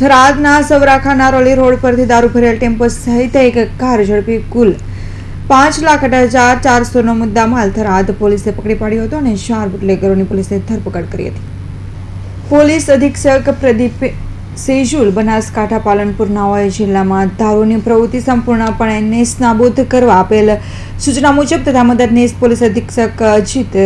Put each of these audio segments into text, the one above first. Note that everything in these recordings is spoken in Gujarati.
થરાદના સૌરાખા નારોલી રોડ પરથી દારૂ ભરેલ ટેમ્પો સહિત એક કાર ઝડપી કુલ પાંચ લાખ અઢાર હજાર ચારસોનો મુદ્દામાલ થરાદ પોલીસે પકડી પાડ્યો હતો અને ચાર બુટલેગરોની પોલીસે ધરપકડ કરી હતી. પોલીસ અધિક્ષક પ્રદીપ સેજુલ બનાસકાંઠા પાલનપુરનાઓએ જિલ્લામાં દારૂની પ્રવૃત્તિ સંપૂર્ણપણે નેસ્તનાબૂદ કરવા આપેલ સૂચના મુજબ તથા મદદનીશ પોલીસ અધિક્ષક અજીત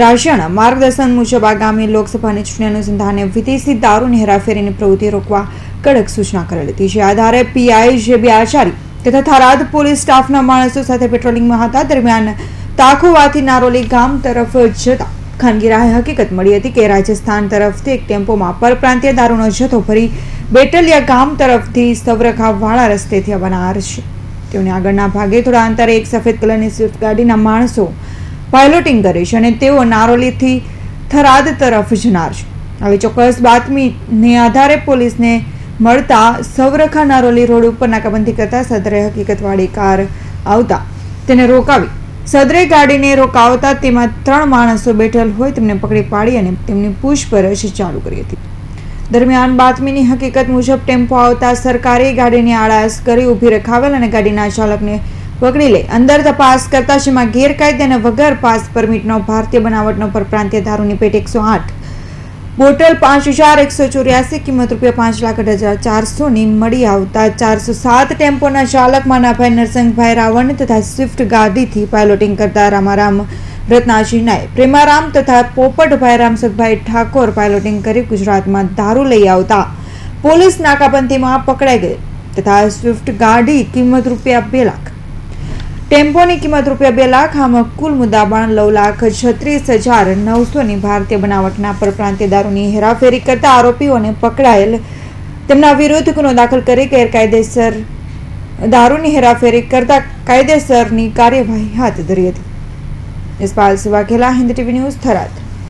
રાશિયાના માર્ગદર્શન મુજબ આગામી લોકસભાની ચૂંટણી અનુસંધાને વિદેશી દારૂની હેરાફેરીની પ્રવૃત્તિ રોકવા કડક સૂચના કરેલી હતી જે આધારે પીઆઈ જે બી આચાર્ય તથા થરાદ પોલીસ સ્ટાફના માણસો સાથે પેટ્રોલિંગમાં હતા. દરમિયાન તાખોવાથી નારોલી ગામ તરફ જતા ખાનગી રાહે હકીકત મળી હતી કે રાજસ્થાન તરફથી એક ટેમ્પોમાં પરપ્રાંતીય દારૂનો જથ્થો ભરી બેટલિયા ગામ તરફથી સવરખાવાળા રસ્તેથી આવનાર છે. તેઓને આગળના ભાગે થોડા અંતરે એક સફેદ કલરની સ્વિફ્ટ ગાડીના માણસો પાયલોટિંગ કરીશ અને તેઓ નારોલીથી થરાદ તરફ જનાર છે. આવી ચોક્કસ બાતમીને આધારે પોલીસને મળતા સૌરખા નારોલી રોડ ઉપર નાકાબંધી કરતા સદરે હકીકતવાળી કાર આવતા તેને રોકાવી. સદરે ગાડીને રોકાવતા તેમાં ત્રણ માણસો બેઠેલ હોય તેમને પકડી પાડી અને તેમની પૂછપરછ ચાલુ કરી હતી. દરમિયાન બાતમીની હકીકત મુજબ ટેમ્પો આવતા સરકારી ગાડીની આળાસ કરી ઊભી રખાવેલ અને ગાડીના ચાલકને પકડી લઈ અંદર તપાસ કરતા જેમાં ગેરકાયદે અને વગર પાસ પરમિટનો ભારતીય બનાવટનો પરપ્રાંતીય દારૂની પેટ એકસો આઠ. બોટલ પાંચ હજાર એકસો ચોર્યાસી, કિંમત રૂપિયા પાંચ લાખ અઢાર હજાર ચારસોની મળી આવતા ચારસો સાત ટેમ્પોના ચાલક માનાભાઈ નરસિંહભાઈ રાવણ તથા સ્વિફ્ટ ગાડીથી પાયલોટિંગ કરતા રામારામ રત્નાજી નાય પ્રેમારામ તથા પોપટભાઈ રામસુખભાઈ ઠાકોર પાયલોટિંગ કરી ગુજરાતમાં દારૂ લઈ આવતા. પોલીસ નાકાબંધીમાં પકડાઈ ગઈ તથા સ્વિફ્ટ ગાડી કિંમત રૂપિયા બે લાખ. ટેમ્પોની કિંમત રૂપિયા બે લાખ, આમાં કુલ મુદ્દાબાણ નવ લાખ છત્રીસ હજાર નવસોની ભારતીય બનાવટના પરપ્રાંતીય દારૂની હેરાફેરી કરતા આરોપીઓને પકડાયેલ. તેમના વિરુદ્ધ ગુનો દાખલ કરી ગેરકાયદેસર દારૂની હેરાફેરી કરતા કાયદેસરની કાર્યવાહી હાથ ધરી હતી. Ispal Vaghela Hind TV news Tharad.